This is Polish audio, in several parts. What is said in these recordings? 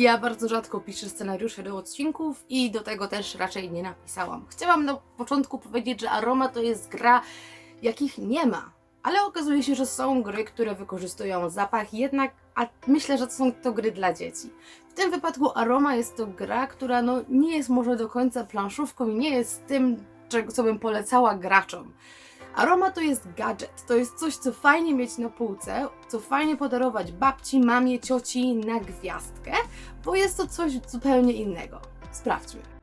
Ja bardzo rzadko piszę scenariusze do odcinków i do tego też raczej nie napisałam. Chciałam na początku powiedzieć, że Aroma to jest gra, jakich nie ma. Ale okazuje się, że są gry, które wykorzystują zapach, jednak a myślę, że są to gry dla dzieci. W tym wypadku Aroma jest to gra, która no, nie jest może do końca planszówką i nie jest tym, czego, co bym polecała graczom. Aroma to jest gadżet, to jest coś, co fajnie mieć na półce, co fajnie podarować babci, mamie, cioci na gwiazdkę, bo jest to coś zupełnie innego. Sprawdźmy.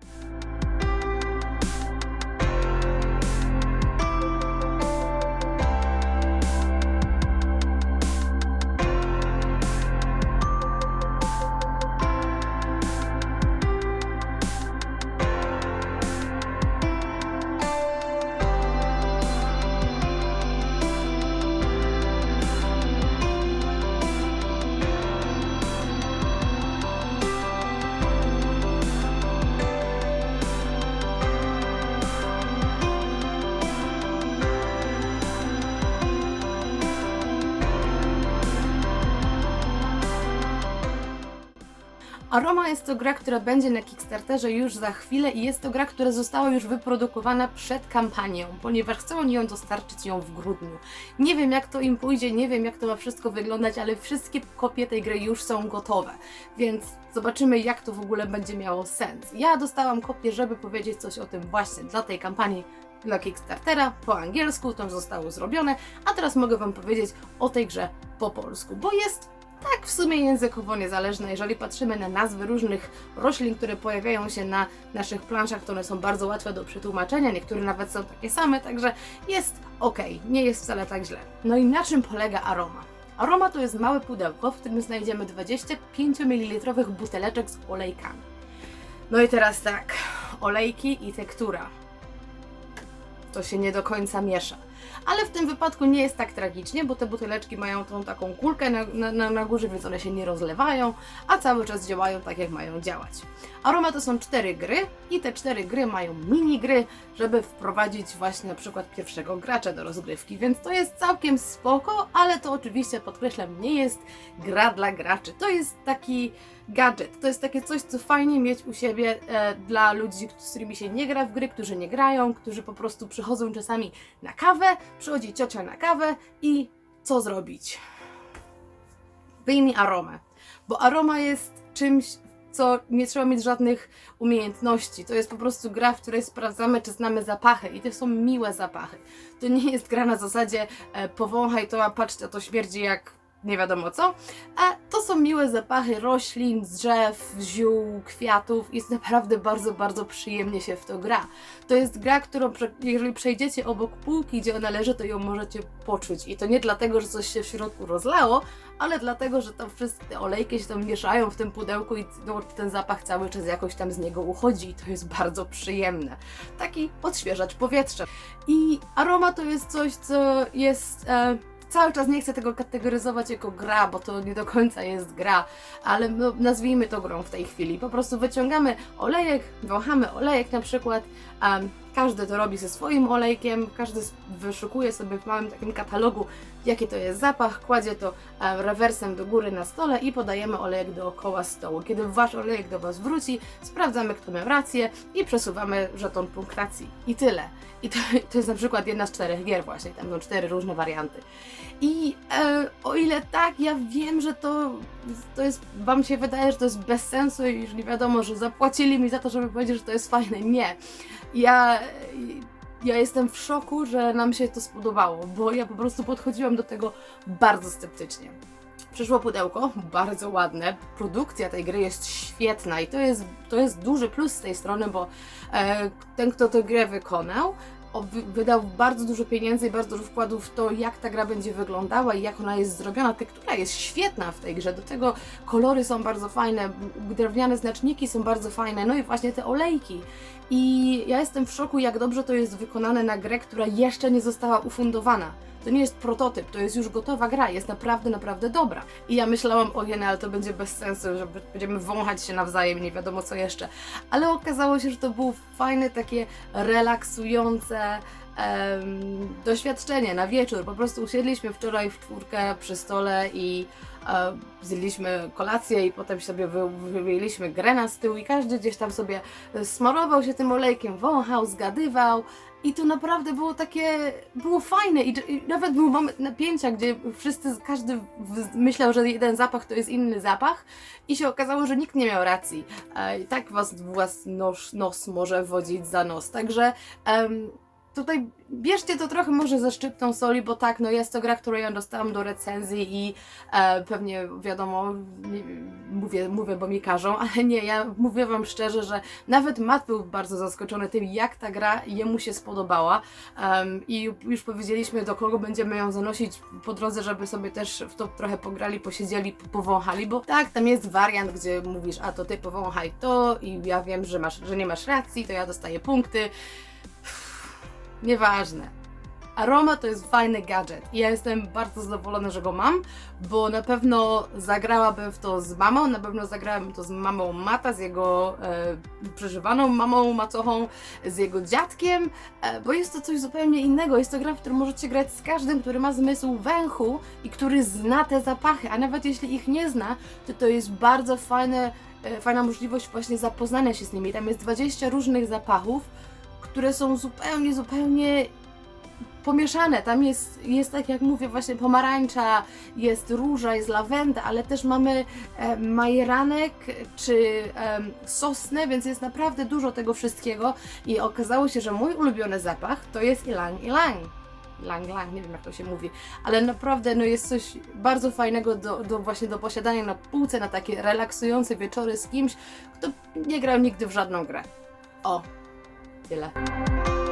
Aroma jest to gra, która będzie na Kickstarterze już za chwilę i jest to gra, która została już wyprodukowana przed kampanią, ponieważ chcą oni ją dostarczyć ją w grudniu. Nie wiem jak to im pójdzie, nie wiem jak to ma wszystko wyglądać, ale wszystkie kopie tej gry już są gotowe, więc zobaczymy jak to w ogóle będzie miało sens. Ja dostałam kopię, żeby powiedzieć coś o tym właśnie dla tej kampanii dla Kickstartera po angielsku, to zostało zrobione, a teraz mogę Wam powiedzieć o tej grze po polsku, bo jest tak w sumie językowo niezależne. Jeżeli patrzymy na nazwy różnych roślin, które pojawiają się na naszych planszach, to one są bardzo łatwe do przetłumaczenia, niektóre nawet są takie same, także jest ok, nie jest wcale tak źle. No i na czym polega aroma? Aroma to jest małe pudełko, w którym znajdziemy 25 ml buteleczek z olejkami. No i teraz tak, olejki i tektura. To się nie do końca miesza ale w tym wypadku nie jest tak tragicznie, bo te buteleczki mają tą taką kulkę na, na, na górze, więc one się nie rozlewają, a cały czas działają tak, jak mają działać. Aroma to są cztery gry i te cztery gry mają minigry, żeby wprowadzić właśnie na przykład pierwszego gracza do rozgrywki, więc to jest całkiem spoko, ale to oczywiście podkreślam, nie jest gra dla graczy. To jest taki gadżet. To jest takie coś, co fajnie mieć u siebie e, dla ludzi, z którymi się nie gra w gry, którzy nie grają, którzy po prostu przychodzą czasami na kawę, przychodzi ciocia na kawę i co zrobić? Wyjmij aromę, bo aroma jest czymś, co nie trzeba mieć żadnych umiejętności. To jest po prostu gra, w której sprawdzamy, czy znamy zapachy i to są miłe zapachy. To nie jest gra na zasadzie e, powąchaj to, a patrzcie, to śmierdzi jak nie wiadomo co, a to są miłe zapachy roślin, drzew, ziół, kwiatów. Jest naprawdę bardzo, bardzo przyjemnie się w to gra. To jest gra, którą jeżeli przejdziecie obok półki, gdzie ona leży, to ją możecie poczuć. I to nie dlatego, że coś się w środku rozlało, ale dlatego, że tam wszystkie olejki się tam mieszają w tym pudełku i no, ten zapach cały czas jakoś tam z niego uchodzi i to jest bardzo przyjemne. Taki odświeżacz powietrza. I aroma to jest coś, co jest... E, cały czas nie chcę tego kategoryzować jako gra, bo to nie do końca jest gra, ale no, nazwijmy to grą w tej chwili. Po prostu wyciągamy olejek, wąchamy olejek na przykład, um, każdy to robi ze swoim olejkiem, każdy wyszukuje sobie w małym takim katalogu, jaki to jest zapach, kładzie to um, rewersem do góry na stole i podajemy olejek dookoła stołu. Kiedy wasz olejek do was wróci, sprawdzamy, kto miał rację i przesuwamy żeton punktacji. I tyle. I to, to jest na przykład jedna z czterech gier właśnie, tam są cztery różne warianty. I e, o ile tak, ja wiem, że to, to jest, wam się wydaje, że to jest bez sensu i już nie wiadomo, że zapłacili mi za to, żeby powiedzieć, że to jest fajne. Nie. Ja, ja jestem w szoku, że nam się to spodobało, bo ja po prostu podchodziłam do tego bardzo sceptycznie. Przyszło pudełko, bardzo ładne. Produkcja tej gry jest świetna i to jest, to jest duży plus z tej strony, bo e, ten, kto tę grę wykonał, wydał bardzo dużo pieniędzy i bardzo dużo wkładów w to, jak ta gra będzie wyglądała i jak ona jest zrobiona. Tektura jest świetna w tej grze, do tego kolory są bardzo fajne, drewniane znaczniki są bardzo fajne, no i właśnie te olejki. I ja jestem w szoku, jak dobrze to jest wykonane na grę, która jeszcze nie została ufundowana. To nie jest prototyp, to jest już gotowa gra, jest naprawdę, naprawdę dobra. I ja myślałam, o jene, ale to będzie bez sensu, że będziemy wąchać się nawzajem, nie wiadomo co jeszcze. Ale okazało się, że to było fajne, takie relaksujące, Um, doświadczenie na wieczór. Po prostu usiedliśmy wczoraj w czwórkę przy stole i e, zjedliśmy kolację i potem sobie wy, wyjęliśmy grę na z tyłu i każdy gdzieś tam sobie smarował się tym olejkiem, wąchał, zgadywał. I to naprawdę było takie, było fajne i, i nawet był moment napięcia, gdzie wszyscy, każdy myślał, że jeden zapach to jest inny zapach i się okazało, że nikt nie miał racji. E, I tak was, was nos, nos może wodzić za nos. Także tutaj bierzcie to trochę może ze szczyptą soli, bo tak, no jest to gra, którą ja dostałam do recenzji i e, pewnie wiadomo, mówię, mówię, bo mi każą, ale nie, ja mówię wam szczerze, że nawet Matt był bardzo zaskoczony tym, jak ta gra jemu się spodobała Em, i już powiedzieliśmy, do kogo będziemy ją zanosić po drodze, żeby sobie też w to trochę pograli, posiedzieli, po- powąchali, bo tak, tam jest wariant, gdzie mówisz, a to ty powąchaj to i ja wiem, że, masz, że nie masz racji, to ja dostaję punkty. Nieważne. Aroma to jest fajny gadżet i ja jestem bardzo zadowolona, że go mam, bo na pewno zagrałabym w to z mamą, na pewno zagrałabym to z mamą Mata, z jego e, przeżywaną mamą, macochą, z jego dziadkiem, e, bo jest to coś zupełnie innego. Jest to gra, w którą możecie grać z każdym, który ma zmysł węchu i który zna te zapachy, a nawet jeśli ich nie zna, to to jest bardzo fajne, e, fajna możliwość właśnie zapoznania się z nimi. Tam jest 20 różnych zapachów, które są zupełnie, zupełnie pomieszane. Tam jest, jest tak jak mówię, właśnie pomarańcza, jest róża, jest lawenda, ale też mamy e, majeranek czy em, sosnę, więc jest naprawdę dużo tego wszystkiego i okazało się, że mój ulubiony zapach to jest ilang ilang. Lang, lang, nie wiem jak to się mówi, ale naprawdę no jest coś bardzo fajnego do, do właśnie do posiadania na półce, na takie relaksujące wieczory z kimś, kto nie grał nigdy w żadną grę. O, de